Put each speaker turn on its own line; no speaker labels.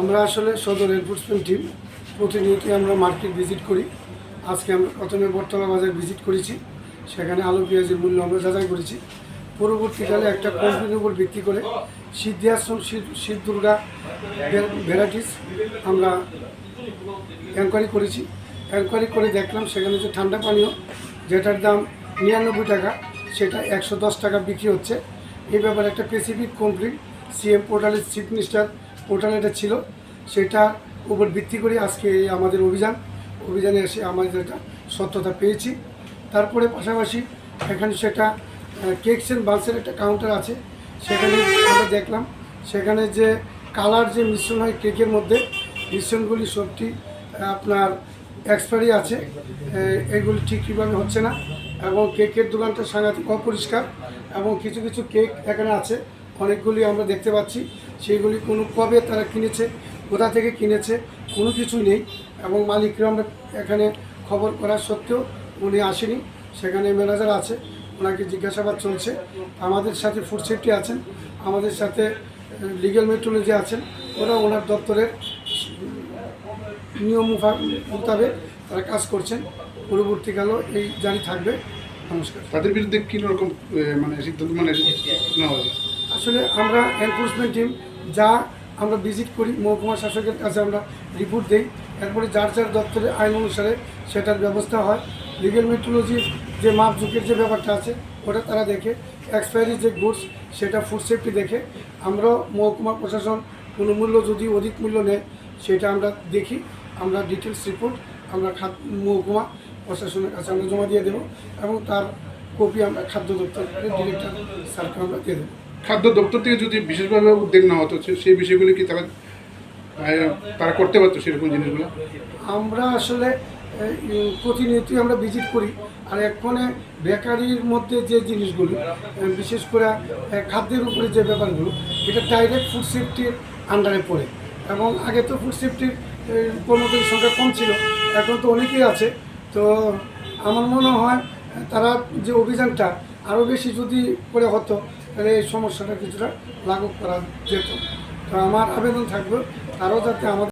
আমরা আসলে সদর এনফোর্সমেন্ট টিম প্রতিনিয়তই আমরা মার্কেট ভিজিট করি। আজকে আমরা প্রথমে বটতলা বাজার ভিজিট করেছি। সেখানে আলু পেঁয়াজের মূল্য আমরা যাচাই করেছি। পরবর্তীকালে একটা কোম্পানির উপর ভিত্তি করে সিদ্ধাশ্রম শীত দুর্গা ভ্যারাইটিস আমরা এনকোয়ারি করেছি। এনকোয়ারি করে দেখলাম সেখানে যে ঠান্ডা পানীয়, যেটার দাম নিরানব্বই টাকা, সেটা একশো দশ টাকা বিক্রি হচ্ছে। এই ব্যাপারে একটা স্পেসিফিক কমপ্লেন সিএম পোর্টালের চিফ মিনিস্টার পোর্টালে এটা ছিল সেটার উপর ভিত্তি করে আজকে এই আমাদের অভিযান। অভিযানে এসে আমাদের এটা সত্যতা পেয়েছি। তারপরে পাশাপাশি এখানে সেটা কেকস অ্যান্ড বালসের একটা কাউন্টার আছে। সেখানে আমরা দেখলাম, সেখানে যে কালার যে মিশ্রণ হয় কেকের মধ্যে, মিশ্রণগুলি সবটি আপনার এক্সপায়ারি আছে। এগুলি ঠিক কীভাবে হচ্ছে না, এবং কেকের দোকানটা সাংঘাতিক অপরিষ্কার, এবং কিছু কিছু কেক এখানে আছে। অনেকগুলি আমরা দেখতে পাচ্ছি। সেইগুলি কোনো কবে তারা কিনেছে কোথা থেকে কিনেছে কোনো কিছুই নেই এবং মালিকরা আমরা এখানে খবর করা সত্ত্বেও উনি আসেনি। সেখানে ম্যানেজার আছে ওনাকে জিজ্ঞাসাবাদ চলছে। আমাদের সাথে ফুড সেফটি আছেন আমাদের সাথে লিগ্যাল মেট্রোলজি আছেন ওরা ওনার দপ্তরের নিয়ম মোতাবেক তারা কাজ করছেন। পরবর্তীকালেও এই জারি থাকবে। নমস্কার।
তাদের বিরুদ্ধে কি রকম মানে সিদ্ধান্ত মানে নেওয়া
আসলে আমরা এনফোর্সমেন্ট টিম যা আমরা ভিজিট করি, মহকুমা শাসকের কাছে আমরা রিপোর্ট দিই। এরপরে যার যার দপ্তরে আইন অনুসারে সেটার ব্যবস্থা হয়। লিগেল মেট্রোলজির যে মাপঝুঁকের যে ব্যাপারটা আছে, ওটা তারা দেখে। এক্সপায়ারি যে গুডস সেটা ফুড সেফটি দেখে। আমরাও মহকুমা প্রশাসন কোনো মূল্য যদি অধিক মূল্য নেয়, সেটা আমরা দেখি। আমরা ডিটেলস রিপোর্ট আমরা খাদ, মহকুমা প্রশাসনের কাছে আমরা জমা দিয়ে দেবো এবং তার কপি আমরা খাদ্য দপ্তরের ডিরেক্টর স্যারকে আমরা দিয়ে দেবো।
খাদ্য দপ্তর থেকে যদি বিশেষভাবে উদ্যোগ নেওয়া হতো সেই বিষয়গুলি কি তারা তারা করতে পারতো সেরকম জিনিসগুলো?
আমরা আসলে প্রতিনিয়তই আমরা ভিজিট করি। আর এক্ষণে বেকারির মধ্যে যে জিনিসগুলো বিশেষ করে খাদ্যের উপরে যে ব্যাপারগুলো, এটা ডাইরেক্ট ফুড সেফটির আন্ডারে পড়ে। এবং আগে তো ফুড সেফটির কর্মচারীর সংখ্যা কম ছিল, এখন তো অনেকেই আছে। তো আমার মনে হয়, তারা যে অভিযানটা আরও বেশি যদি করে হতো তাহলে এই সমস্যাটা কিছুটা লাঘব করা যেত। তো আমার আবেদন থাকবে আরও যাতে আমাদের